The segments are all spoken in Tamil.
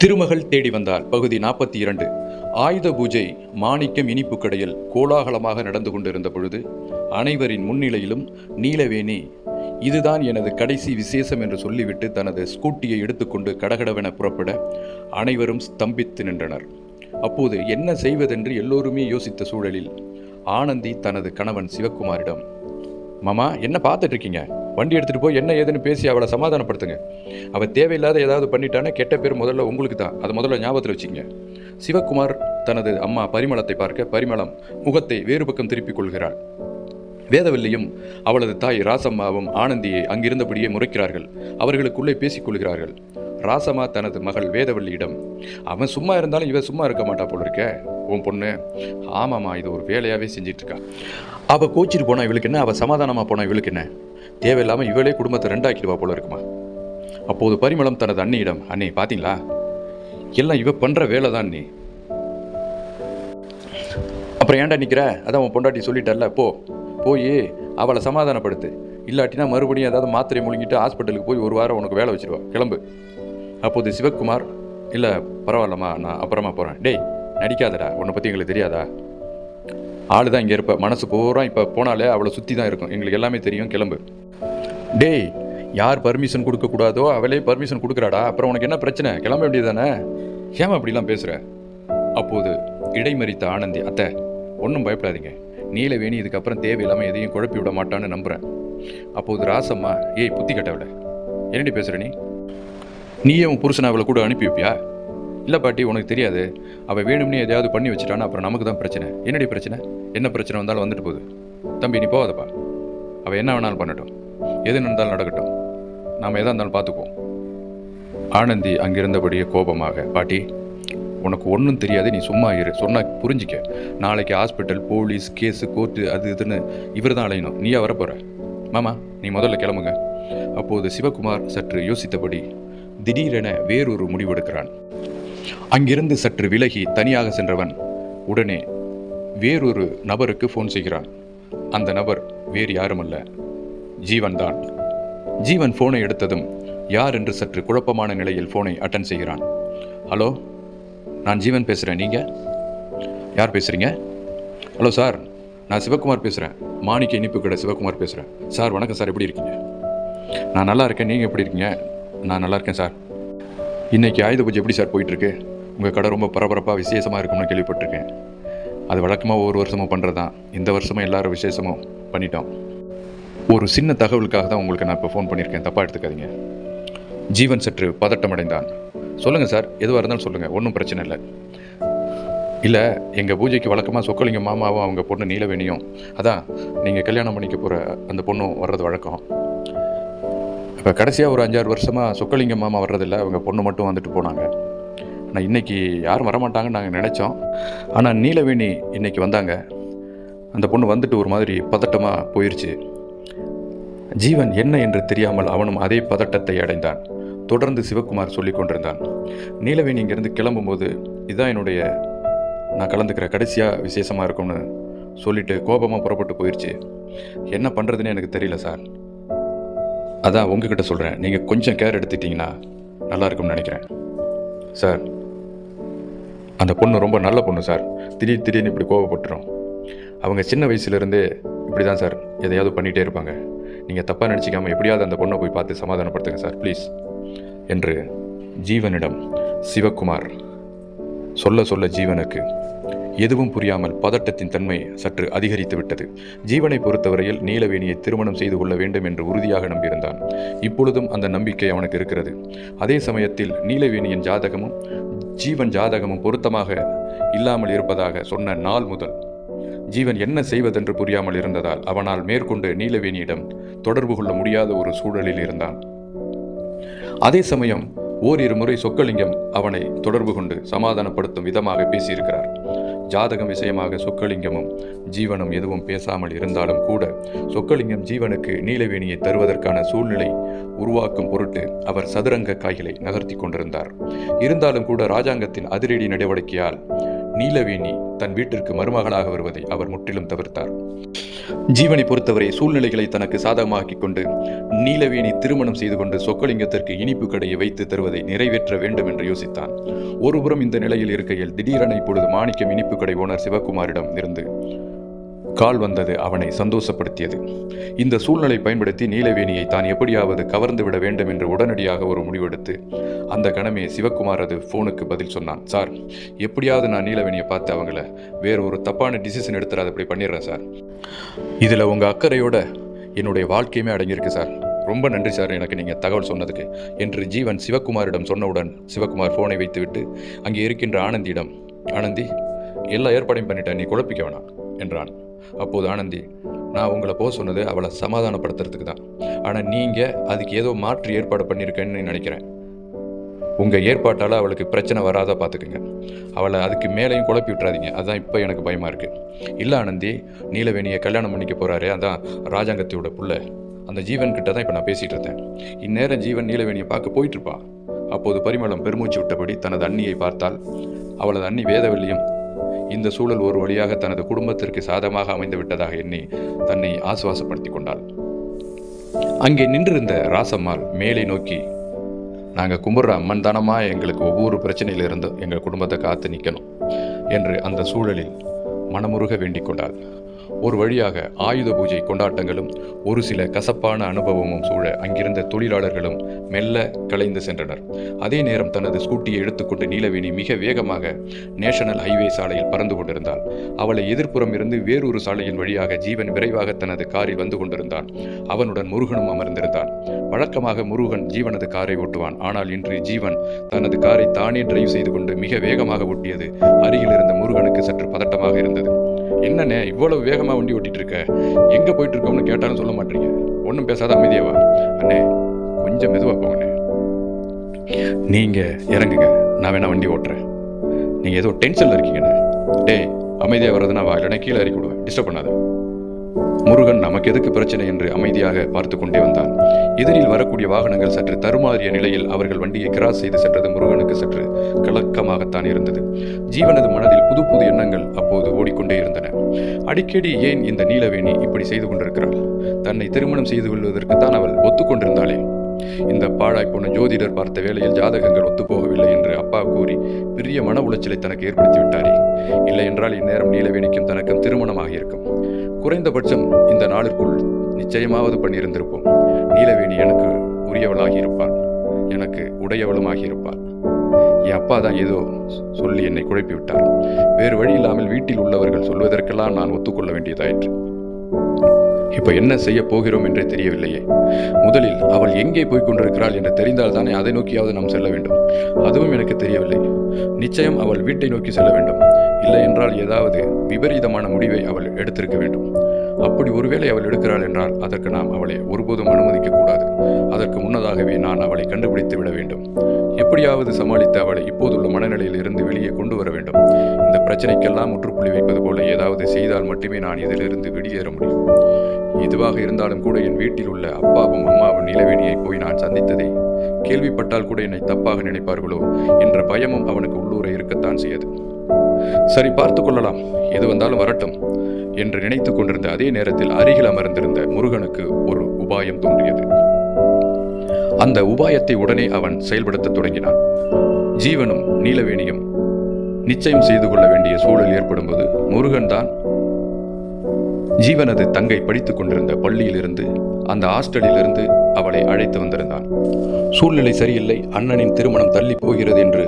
திருமகள் தேடி வந்தார் பகுதி நாற்பத்தி இரண்டு. ஆயுத பூஜை மாணிக்கம் இனிப்பு கடையில் கோலாகலமாக நடந்து கொண்டிருந்த பொழுது அனைவரின் முன்னிலையிலும் நீலவேணி இதுதான் எனது கடைசி விசேஷம் என்று சொல்லிவிட்டு தனது ஸ்கூட்டியை எடுத்துக்கொண்டு கடகடவென புறப்பட அனைவரும் ஸ்தம்பித்து நின்றனர். அப்போது என்ன செய்வதென்று எல்லோருமே யோசித்த சூழலில் ஆனந்தி தனது கணவன் சிவக்குமாரிடம் மாமா என்ன பார்த்துட்டு இருக்கீங்க? வண்டி எடுத்துகிட்டு போய் என்ன ஏதுன்னு பேசி அவளை சமாதானப்படுத்துங்க. அவள் தேவையில்லாத ஏதாவது பண்ணிட்டான்னா கெட்ட பேர் முதல்ல உங்களுக்கு தான். அதை முதல்ல ஞாபகத்தில் வச்சுங்க சிவக்குமார் தனது அம்மா பரிமளத்தை பார்க்க பரிமளம் முகத்தை வேறு பக்கம் திருப்பிக் கொள்கிறாள். வேதவல்லியும் அவளது தாய் ராசம்மாவும் ஆனந்தியை அங்கிருந்தபடியே முறைக்கிறார்கள். அவர்களுக்குள்ளே பேசிக் கொள்கிறார்கள். ராசம்மா தனது மகள் வேதவல்லியிடம் அவன் சும்மா இருந்தாலும் இவன் சும்மா இருக்க மாட்டா போல இருக்க. உன் பொண்ணு ஆமாம்மா இது ஒரு வேலையாகவே செஞ்சிட்ருக்கா அவள் கோச்சிட்டு போனா இவளுக்கு என்ன? அவள் சமாதானமாக போனால் இவளுக்கு என்ன? தேவையில்லாமல் இவளே குடும்பத்தை ரெண்டாக்கிடுவா போல இருக்குமா? அப்போது பரிமளம் தனது அண்ணியிடம் அண்ணி பார்த்தீங்களா எல்லாம் இவ பண்ணுற வேலை தான் நீ. அப்புறம் ஏன்டா நிற்கிற அதான் உன் பொண்டாட்டி சொல்லிட்டல்ல போ. போய் அவளை சமாதானப்படுத்து. இல்லாட்டினா மறுபடியும் ஏதாவது மாத்திரை முழுங்கிட்டு ஹாஸ்பிட்டலுக்கு போய் ஒரு வாரம் உனக்கு வேலை வச்சிருவா. கிளம்பு. அப்போது சிவக்குமார் இல்லை பரவாயில்லம்மா நான் அப்புறமா போகிறேன் டேய் நடிக்காதடா. உன்னை பற்றி எங்களுக்கு தெரியாதா? ஆளு தான் இங்கே இருப்ப. மனசு பூரா இப்போ போனாலே அவளை சுற்றி தான் இருக்கும். எங்களுக்கு எல்லாமே தெரியும். கிளம்பு. டேய் யார் பர்மிஷன் கொடுக்கக்கூடாதோ அவளே பர்மிஷன் கொடுக்குறாடா. அப்புறம் உனக்கு என்ன பிரச்சனை? கிளம்ப வேண்டியதானே ஏமா அப்படிலாம் பேசுகிற அப்போது இடைமறித்த ஆனந்தி அத்தை ஒன்றும் பயப்படாதீங்க. நீலவேணி இதுக்கப்புறம் தேவையில்லாமல் எதையும் குழப்பி விட மாட்டான்னு நம்புகிறேன் அப்போது ராசம்மா ஏய் புத்தி கட்டவில்லை என்னடி பேசுகிற நீ? நீயே உன் புருஷனை அவளை கூட அனுப்பி வைப்பியா? இல்லை பாட்டி உனக்கு தெரியாது. அவள் வேணும்னே எதையாவது பண்ணி வச்சுட்டான்னா அப்புறம் நமக்கு தான் பிரச்சனை. என்னடி பிரச்சனை? என்ன பிரச்சனை வந்தாலும் வந்துட்டு போகுது. தம்பி நீ போகாதப்பா. அவள் என்ன வேணாலும் பண்ணட்டும். எது நடந்தாலும் நடக்கட்டும். நாம் எதாக இருந்தாலும் பார்த்துக்குவோம் ஆனந்தி அங்கிருந்தபடியே கோபமாக பாட்டி உனக்கு ஒன்றும் தெரியாது நீ சும்மா இரு. சொன்னால் புரிஞ்சிக்க. நாளைக்கு ஹாஸ்பிட்டல் போலீஸ் கேஸு கோர்ட்டு அது இதுன்னு இவர் தான் அலையணும். நீயா வரப்போகிற மாமா நீ முதல்ல கிளம்புங்க. அப்போது சிவகுமார் சற்று யோசித்தபடி திடீரென வேறொரு முடிவெடுக்கிறான். அங்கிருந்து சற்று விலகி தனியாக சென்றவன் உடனே வேறொரு நபருக்கு ஃபோன் செய்கிறான். அந்த நபர் வேறு யாருமல்ல. ஜீவன் தான் ஜீவன் ஃபோனை எடுத்ததும் யார் என்று சற்று குழப்பமான நிலையில் ஃபோனை அட்டன் செய்கிறான். ஹலோ நான் ஜீவன் பேசுகிறேன் நீங்கள் யார் பேசுகிறீங்க ஹலோ சார் நான் சிவகுமார் பேசுகிறேன் மாணிக்க இனிப்பு கடை சிவகுமார் பேசுகிறேன் சார் வணக்கம் சார். எப்படி இருக்கீங்க? நான் நல்லா இருக்கேன். நீங்கள் எப்படி இருக்கீங்க? நான் நல்லா இருக்கேன் சார். இன்றைக்கி ஆயுத பூஜை எப்படி சார் போயிட்டுருக்கு? உங்கள் கடை ரொம்ப பரபரப்பாக விசேஷமாக இருக்கும்னு கேள்விப்பட்டிருக்கேன். அது வழக்கமாக ஒவ்வொரு வருஷமும் பண்ணுறது தான் இந்த வருஷமும் எல்லாரும் விசேஷமும் பண்ணிட்டோம். ஒரு சின்ன தகவலுக்காக தான் உங்களுக்கு நான் இப்போ ஃபோன் பண்ணியிருக்கேன். தப்பாக எடுத்துக்காதீங்க. ஜீவன் சற்று பதட்டம் அடைந்தான் சொல்லுங்கள் சார் எதுவாக இருந்தாலும் சொல்லுங்கள் ஒன்றும் பிரச்சனை இல்லை. இல்லை எங்கள் பூஜைக்கு வழக்கமாக சொக்கலிங்க மாமாவும் அவங்க பொண்ணு நீலவேணியும். அதான் நீங்கள் கல்யாணம் பண்ணிக்க போகிற அந்த பொண்ணும் வர்றது வழக்கம். இப்போ கடைசியாக ஒரு அஞ்சாறு வருஷமாக சொக்கலிங்கம் மாமா வர்றதில்ல. அவங்க பொண்ணு மட்டும் வந்துட்டு போனாங்க. ஆனால் இன்னைக்கு யாரும் வரமாட்டாங்கன்னு நாங்கள் நினச்சோம். ஆனால் நீலவேணி இன்றைக்கி வந்தாங்க. அந்த பொண்ணு வந்துட்டு ஒரு மாதிரி பதட்டமாக போயிடுச்சு ஜீவன் என்ன என்று தெரியாமல் அவனும் அதே பதட்டத்தை அடைந்தான். தொடர்ந்து சிவகுமார் சொல்லி கொண்டிருந்தான். நீலவேணி இங்கேருந்து கிளம்பும்போது இதுதான் என்னுடைய நான் கலந்துக்கிற கடைசியாக விசேஷமாக இருக்கும்னு சொல்லிட்டு கோபமாக புறப்பட்டு போயிடுச்சு என்ன பண்ணுறதுன்னு எனக்கு தெரியல சார். அதான் உங்ககிட்ட சொல்கிறேன் நீங்கள் கொஞ்சம் கேர் எடுத்துட்டீங்கன்னா நல்லா இருக்கும்னு நினைக்கிறேன். சார் அந்த பொண்ணு ரொம்ப நல்ல பொண்ணு சார் திடீர் திடீர்னு இப்படி கோவப்பட்டுரும். அவங்க சின்ன வயசுலேருந்தே இப்படி தான் சார் எதையாவது பண்ணிகிட்டே இருப்பாங்க. நீங்கள் தப்பாக நினச்சிக்காமல் எப்படியாவது அந்த பொண்ணை போய் பார்த்து சமாதானப்படுத்துங்க சார் ப்ளீஸ் என்று ஜீவனிடம் சிவகுமார் சொல்ல சொல்ல ஜீவனுக்கு எதுவும் புரியாமல் பதட்டத்தின் தன்மை சற்று அதிகரித்து விட்டது. ஜீவனை பொறுத்தவரையில் நீலவேணியை திருமணம் செய்து கொள்ள வேண்டும் என்று உறுதியாக நம்பியிருந்தான். இப்பொழுதும் அந்த நம்பிக்கை அவனுக்கு இருக்கிறது. அதே சமயத்தில் நீலவேணியின் ஜாதகமும் ஜீவன் ஜாதகமும் பொருத்தமாக இல்லாமல் இருப்பதாக சொன்ன நாள் முதல் ஜீவன் என்ன செய்வதென்று புரியாமல் இருந்ததால் அவனால் மேற்கொண்டு நீலவேணியிடம் தொடர்பு கொள்ள முடியாத ஒரு சூழலில் இருந்தான். அதே சமயம் ஓரிரு முறை சொக்கலிங்கம் அவனை தொடர்பு கொண்டு சமாதானப்படுத்தும் விதமாக பேசியிருக்கிறார். ஜாதகம் விஷயமாக சொக்கலிங்கமும் ஜீவனும் எதுவும் பேசாமல் இருந்தாலும் கூட சொக்கலிங்கம் ஜீவனுக்கு நீலவேணியை தருவதற்கான சூழ்நிலை உருவாக்கும் பொருட்டு அவர் சதுரங்க காய்களை நகர்த்தி கொண்டிருந்தார். இருந்தாலும் கூட ராஜாங்கத்தின் அதிரடி நடவடிக்கையால் நீலவேணி தன் வீட்டிற்கு மருமகளாக வருவதை அவர் முற்றிலும் தவிர்த்தார். ஜீவனை பொறுத்தவரை சூழ்நிலைகளை தனக்கு சாதகமாக்கிக் கொண்டு நீலவேணி திருமணம் செய்து கொண்டு சொக்கலிங்கத்திற்கு இனிப்பு கடையை வைத்து தருவதை நிறைவேற்ற வேண்டும் என்று யோசித்தான். ஒருபுறம் இந்த நிலையில் இருக்கையில் திடீரென இப்பொழுது மாணிக்கம் இனிப்பு கடை ஓனர் சிவகுமாரிடம் இருந்து கால் வந்தது அவனை சந்தோஷப்படுத்தியது. இந்த சூழ்நிலை பயன்படுத்தி நீலவேணியை தான் எப்படியாவது கவர்ந்து விட வேண்டும் என்று உடனடியாக ஒரு முடிவெடுத்து அந்த கணமே சிவக்குமாரது ஃபோனுக்கு பதில் சொன்னான். சார் எப்படியாவது நான் நீலவேணியை பார்த்து அவங்கள வேற ஒரு தப்பான டிசிஷன் எடுத்துற அப்படி பண்ணிடுறேன் சார். இதில் உங்கள் அக்கறையோட என்னுடைய வாழ்க்கையுமே அடங்கியிருக்கு சார். ரொம்ப நன்றி சார் எனக்கு நீங்கள் தகவல் சொன்னதுக்கு. என்று ஜீவன் சிவகுமாரிடம் சொன்னவுடன் சிவகுமார் ஃபோனை வைத்துவிட்டு அங்கே இருக்கின்ற ஆனந்தியிடம் ஆனந்தி எல்லா ஏற்பாடையும் பண்ணிட்டேன் நீ குழப்பிக்க வேணாம் என்றான். அப்போது ஆனந்தி நான் உங்களை போக சொன்னது அவளை சமாதானப்படுத்துறதுக்கு தான் ஆனால் நீங்கள் அதுக்கு ஏதோ மாற்று ஏற்பாடு பண்ணியிருக்கேன்னு நினைக்கிறேன். உங்கள் ஏற்பாட்டால் அவளுக்கு பிரச்சனை வராத பார்த்துக்குங்க அவளை அதுக்கு மேலேயும் குழப்பி விட்டுறாதீங்க. அதுதான் இப்போ எனக்கு பயமாக இருக்குது இல்லை ஆனந்தி நீலவேணியை கல்யாணம் பண்ணிக்க போகிறாரு அதான் ராஜாங்கத்தியோட புள்ள. அந்த ஜீவன் கிட்ட தான் இப்போ நான் பேசிகிட்டு இருந்தேன் இந்நேரம் ஜீவன் நீலவேணியை பார்க்க போயிட்டு இருப்பா. அப்போது பரிமளம் பெருமூச்சு விட்டபடி தனது அண்ணியை பார்த்தால் அவளது அண்ணி வேதவல்லியும் இந்த சூழல் ஒரு வழியாக தனது குடும்பத்திற்கு சாதமாக அமைந்துவிட்டதாக எண்ணி தன்னை ஆசுவாசப்படுத்தி கொண்டாள். அங்கே நின்றிருந்த ராசம்மாள் மேலே நோக்கி நாங்கள் கும்பிட்ற அம்மன் தானமா எங்களுக்கு ஒவ்வொரு பிரச்சனையிலிருந்தும் எங்கள் குடும்பத்தை காத்து நிற்கணும் என்று அந்த சூழலில் மனமுருக வேண்டிக் கொண்டாள். ஒரு வழியாக ஆயுத பூஜை கொண்டாட்டங்களும் ஒரு சில கசப்பான அனுபவமும் சூழ அங்கிருந்த தொழிலாளர்களும் மெல்ல கலைந்து சென்றனர். அதே நேரம் தனது ஸ்கூட்டியை எடுத்துக்கொண்டு நீலவேணி மிக வேகமாக நேஷனல் ஹைவே சாலையில் பறந்து கொண்டிருந்தாள் அவளை எதிர்ப்புறம் இருந்து வேறொரு சாலையின் வழியாக ஜீவன் விரைவாக தனது காரில் வந்து கொண்டிருந்தான். அவனுடன் முருகனும் அமர்ந்திருந்தான். வழக்கமாக முருகன் ஜீவனது காரை ஓட்டுவான். ஆனால் இன்று ஜீவன் தனது காரை தானே டிரைவ் செய்து கொண்டு மிக வேகமாக ஓட்டியது. அருகில் இருந்த முருகனுக்கு சற்று பதட்டமாக இருந்தது. என்னண்ணே இவ்வளவு வேகமா வண்டி ஓட்டிட்டு இருக்க எங்க போயிட்டு இருக்கோம்னு கேட்டாலும் சொல்ல மாட்டீங்க. ஒன்றும் பேசாத அமைதியாவா அண்ணே கொஞ்சம் மெதுவா போங்கண்ணே. நீங்க இறங்குங்க. நான் வேணா வண்டி ஓட்டுறேன். நீங்க ஏதோ டென்ஷனில் இருக்கீங்கண்ணே. டேய் அமைதியா வர்றதுனா வா. இல்லைன்னா கீழே இறக்கி விடுவேன். டிஸ்டர்ப் பண்ணாத. முருகன் நமக்கு எதுக்கு பிரச்சனை என்று அமைதியாக பார்த்து கொண்டே வந்தான். எதிரில் வரக்கூடிய வாகனங்கள் சற்று தருமாறிய நிலையில் அவர்கள் வண்டியை கிராஸ் செய்து சென்றது முருகனுக்கு சற்று கலக்கமாகத்தான் இருந்தது. ஜீவனது மனதில் புது புது எண்ணங்கள் அப்போது ஓடிக்கொண்டே இருந்தன. அடிக்கடி ஏன் இந்த நீலவேணி இப்படி செய்து கொண்டிருக்கிறாள்? தன்னை திருமணம் செய்து கொள்வதற்குத்தான் அவள் ஒத்துக்கொண்டிருந்தாளே. இந்த பாழாய் போன ஜோதிடர் பார்த்த வேளையில் ஜாதகங்கள் ஒத்துப்போகவில்லை என்று அப்பா கூறி பெரிய மன உளைச்சலை தனக்கு ஏற்படுத்தி விட்டாரே. இல்லை என்றால் இந்நேரம் நீலவேணிக்கும் தனக்கும் திருமணமாக இருக்கும் குறைந்தபட்சம் இந்த நாளிற்குள் நிச்சயமாவது பண்ணியிருந்திருப்போம். நீலவேணி எனக்கு உரியவளாகி இருப்பாள் எனக்கு உடையவளுமாகி இருப்பாள் என் அப்பா தான் ஏதோ சொல்லி என்னை குழப்பி விட்டார் வேறு வழி இல்லாமல் வீட்டில் உள்ளவர்கள் சொல்வதற்கெல்லாம் நான் ஒத்துக்கொள்ள வேண்டியதாயிற்று. இப்போ என்ன செய்ய போகிறோம் என்றே தெரியவில்லையே. முதலில் அவள் எங்கே போய் கொண்டிருக்கிறாள் என்று தெரிந்தால் தானே அதை நோக்கியாவது நாம் செல்ல வேண்டும். அதுவும் எனக்கு தெரியவில்லை. நிச்சயம் அவள் வீட்டை நோக்கி செல்ல வேண்டும். இல்லை என்றால் ஏதாவது விபரீதமான முடிவை அவள் எடுத்திருக்க வேண்டும். அப்படி ஒருவேளை அவள் எடுக்கிறாள் என்றால் அதற்கு நாம் அவளை ஒருபோதும் அனுமதிக்க கூடாது அதற்கு முன்னதாகவே நான் அவளை கண்டுபிடித்து விட வேண்டும். எப்படியாவது சமாளித்து அவளை இப்போதுள்ள மனநிலையில் இருந்து வெளியே கொண்டு வர வேண்டும். இந்த பிரச்சனைக்கெல்லாம் முற்றுப்புள்ளி வைப்பது போல ஏதாவது செய்தால் மட்டுமே நான் இதிலிருந்து வெளியேற முடியும். எதுவாக இருந்தாலும் கூட என் வீட்டில் உள்ள அப்பாவும் அம்மாவும் நிலவேணியை போய் நான் சந்தித்ததே. கேள்விப்பட்டால் கூட என்னை தப்பாக நினைப்பார்களோ என்ற பயமும் அவனுக்கு உள்ளூர இருக்கத்தான் செய்யது. சரி பார்த்து கொள்ளலாம். எது வந்தாலும் வரட்டும் என்று நினைத்துக் கொண்டிருந்த அதே நேரத்தில் அருகில் அமர்ந்திருந்த முருகனுக்கு ஒரு உபாயம் தோன்றியது. அந்த உபாயத்தை உடனே அவன் செயல்படுத்தத் தொடங்கினான். ஜீவனும் நீலவேணியும் நிச்சயம் செய்து கொள்ள வேண்டிய சூழல் ஏற்படும்போது முருகன் தான் ஜீவனது தங்கை படித்துக் கொண்டிருந்த பள்ளியிலிருந்து அந்த ஹாஸ்டலிலிருந்து அவளை அழைத்து வந்திருந்தான். சூழ்நிலை சரியில்லை. அண்ணனின் திருமணம் தள்ளி போகிறது என்று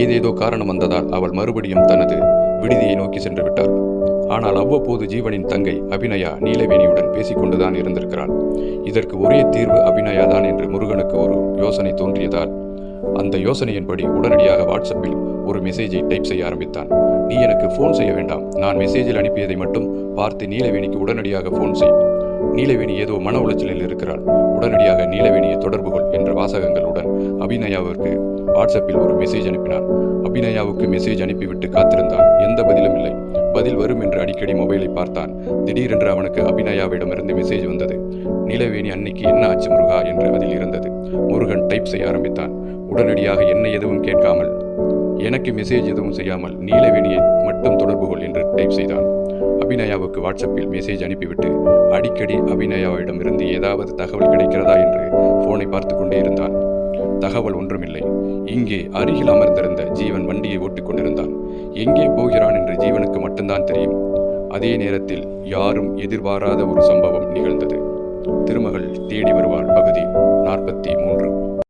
ஏதேதோ காரணம் வந்ததால் அவள் மறுபடியும் தனது விடுதியை நோக்கி சென்று விட்டாள். ஆனால் அவ்வப்போது ஜீவனின் தங்கை அபிநயா நீலவேணியுடன் பேசிக்கொண்டுதான் இருந்திருக்கிறாள். இதற்கு ஒரே தீர்வு அபிநயா தான் என்று முருகனுக்கு ஒரு யோசனை தோன்றியதால் அந்த யோசனையின்படி உடனடியாக வாட்ஸ்அப்பில் ஒரு மெசேஜை டைப் செய்ய ஆரம்பித்தான். நீ எனக்கு ஃபோன் செய்ய வேண்டாம். நான் மெசேஜில் அனுப்பியதை மட்டும் பார்த்து நீலவேணிக்கு உடனடியாக ஃபோன் செய். நீலவேணி ஏதோ மன உளைச்சலில் இருக்கிறாள். உடனடியாக நீலவேணியை தொடர்பு கொள் என்ற வாசகங்களுடன் அபிநயாவிற்கு வாட்ஸ்அப்பில் ஒரு மெசேஜ் அனுப்பினார் அபிநயாவுக்கு மெசேஜ் அனுப்பிவிட்டு காத்திருந்தான். எந்த பதிலும் இல்லை. பதில் வரும் என்று அடிக்கடி மொபைலை பார்த்தான். திடீரென்று அவனுக்கு அபிநயாவிடமிருந்து மெசேஜ் வந்தது. நீலவேணி அன்னைக்கு என்ன ஆச்சு முருகா? என்று அதில் இருந்தது. முருகன் டைப் செய்ய ஆரம்பித்தான். உடனடியாக என்ன எதுவும் கேட்காமல் எனக்கு மெசேஜ் எதுவும் செய்யாமல் நீலவேணியை மட்டும் தொடர்பு கொள் என்று டைப் செய்தான். அபிநயாவுக்கு வாட்ஸ்அப்பில் மெசேஜ் அனுப்பிவிட்டு அடிக்கடி அபிநயாவிடமிருந்து ஏதாவது தகவல் கிடைக்கிறதா என்று போனை பார்த்து கொண்டே இருந்தான். தகவல் ஒன்றுமில்லை. இங்கே அருகில் அமர்ந்திருந்த ஜீவன் வண்டியை ஓட்டிக் கொண்டிருந்தான். எங்கே போகிறான் என்று ஜீவனுக்கு மட்டும்தான் தெரியும். அதே நேரத்தில் யாரும் எதிர்பாராத ஒரு சம்பவம் நிகழ்ந்தது. திருமகள் தேடி வருவாள் பகுதி நாற்பத்தி மூன்று.